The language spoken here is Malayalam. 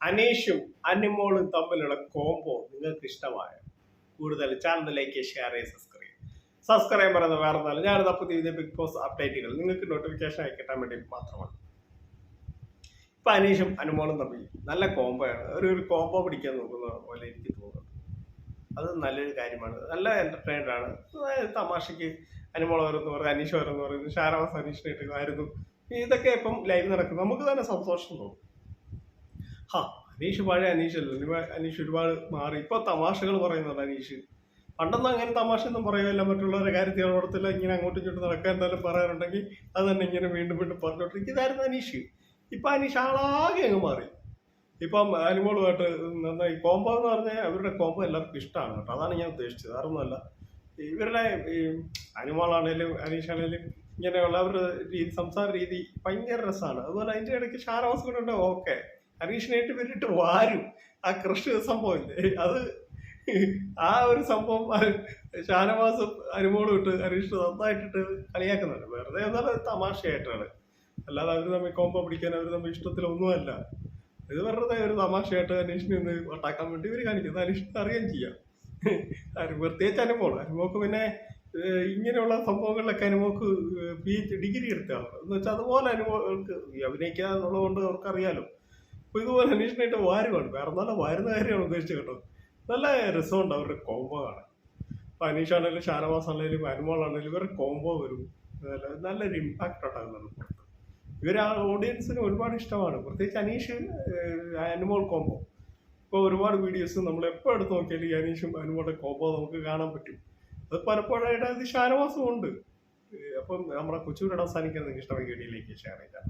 അനീഷും അനിമോളും തമ്മിലുള്ള കോംബോ നിങ്ങൾക്ക് ഇഷ്ടമായ കൂടുതൽ ചാനലിലേക്ക് ഷെയർ ചെയ്ത് സബ്സ്ക്രൈബ് സബ്സ്ക്രൈബ് പറയുന്നത് വേറെ ഞാൻ ഞാനിത് പുതിയ ബിഗ് ബോസ് അപ്ഡേറ്റുകൾ നിങ്ങൾക്ക് നോട്ടിഫിക്കേഷൻ ആയി കിട്ടാൻ വേണ്ടി മാത്രമാണ്. ഇപ്പൊ അനീഷും അനുമോളും തമ്മിൽ നല്ല കോംബോയാണ് ഒരു ഒരു കോംബോ പിടിക്കാൻ നോക്കുന്ന പോലെ എനിക്ക് തോന്നുന്നു. അത് നല്ലൊരു കാര്യമാണ്. നല്ല എന്റർടൈനറാണ് തമാശയ്ക്ക് അനുമോൾ ഓരോന്ന് പറയുന്നത് അനീഷ് ഓരോന്ന് പറയുന്നു ഷാരവാസ് അനീഷിനെ ആയിരുന്നു. ഇതൊക്കെ ഇപ്പം ലൈവ് നടക്കുന്നു. നമുക്ക് തന്നെ സന്തോഷം തോന്നും. ഹാ അനീഷ് പഴയ അനീഷല്ലോ അനീഷ് ഒരുപാട് മാറി. ഇപ്പൊ തമാശകൾ പറയുന്നുണ്ട് അനീഷ്. പണ്ടൊന്നും അങ്ങനെ തമാശ ഒന്നും പറയുകയില്ല. മറ്റുള്ളവരുടെ കാര്യത്തിൽ ഇടപെടത്തില്ല ഇങ്ങനെ അങ്ങോട്ടും ഇങ്ങോട്ടും നടക്കാൻ എന്തായാലും പറയാറുണ്ടെങ്കിൽ അത് തന്നെ ഇങ്ങനെ വീണ്ടും വീണ്ടും പറഞ്ഞോട്ടിരിക്കും ഇതായിരുന്നു അനീഷ്. ഇപ്പൊ അനീഷ് ആളാകെ അങ്ങ് മാറി. ഇപ്പം ആനിമോളുമായിട്ട് നന്നായി. കോംബോ എന്ന് പറഞ്ഞാൽ അവരുടെ കോംബോ എല്ലാവർക്കും ഇഷ്ടമാണ് കേട്ടോ. അതാണ് ഞാൻ ഉദ്ദേശിച്ചത്. അതൊന്നുമല്ല ഇവരുടെ ഈ അനിമോളാണേലും അനീഷാണേലും ഇങ്ങനെയുള്ള അവരുടെ രീതി സംസാര രീതി ഭയങ്കര രസമാണ്. അതുപോലെ അതിന്റെ ഇടയ്ക്ക് ഷാനവാസ് കൂടെ ഉണ്ട്. ഓക്കെ. അനീഷിനായിട്ട് വരിട്ട് വാരും. ആ കൃഷി സംഭവം ഇല്ലേ? അത് ആ ഒരു സംഭവം ഷാനവാസ് അനുമോളും ഇട്ട് ഹരീഷ് നന്നായിട്ടിട്ട് കളിയാക്കുന്നുണ്ട്. വെറുതെ എന്നാലും തമാശയായിട്ടാണ്. അല്ലാതെ അവർ തമ്മിൽ കോമ്പോ പിടിക്കാൻ അവർ തമ്മിൽ ഇഷ്ടത്തിലൊന്നുമല്ല. ഇത് വെറുതെ ഒരു തമാശയായിട്ട് അനീഷിനെ ഒന്ന് ഒട്ടാക്കാൻ വേണ്ടി ഇവർ കാണിക്കുന്നത് അനീഷിന് അറിയാൻ ചെയ്യാം. പ്രത്യേകിച്ച് അനുഭവം അനുഭവക്ക് പിന്നെ ഇങ്ങനെയുള്ള സംഭവങ്ങളിലൊക്കെ അനുഭവക്ക് പി എച്ച് ഡിഗ്രി എടുത്താണ്. എന്ന് വെച്ചാൽ അതുപോലെ അനുഭവങ്ങൾക്ക് അഭിനയിക്കുക എന്നുള്ളതുകൊണ്ട് അവർക്കറിയാലോ. അപ്പൊ ഇതുപോലെ അനീഷിനായിട്ട് വാരുവാണ്. വേറെ നല്ല വാരുന്ന കാര്യമാണ് ഉദ്ദേശിച്ചത് കേട്ടോ. നല്ല രസമുണ്ട് അവരുടെ കോംബോ ആണ് അപ്പൊ അനീഷ് ആണെങ്കിലും ഷാനവാസ് ആണെങ്കിലും അനുമോൾ ആണെങ്കിലും ഇവരുടെ കോംബോ വരും. നല്ല നല്ലൊരു ഇമ്പാക്ട് ഉണ്ടാകുന്നുണ്ട് പുറത്ത്. ഇവർ ആ ഓഡിയൻസിന് ഒരുപാട് ഇഷ്ടമാണ്. പ്രത്യേകിച്ച് അനീഷ് അനുമോൾ കോംബോ ഇപ്പോൾ ഒരുപാട് വീഡിയോസ് നമ്മൾ എപ്പോൾ എടുത്ത് നോക്കിയാലും ഈ അനീഷും അനുമോളുടെ കോംബോ നമുക്ക് കാണാൻ പറ്റും. അത് പലപ്പോഴായിട്ട് അത് ഷാനവാസും ഉണ്ട്. ഏഹ്, അപ്പം നമ്മുടെ കൊച്ചുകൂടെ അവസാനിക്കാൻ നിങ്ങൾക്ക് ഇഷ്ടമായി വീഡിയോയിലേക്ക് ഷെയർ ചെയ്താൽ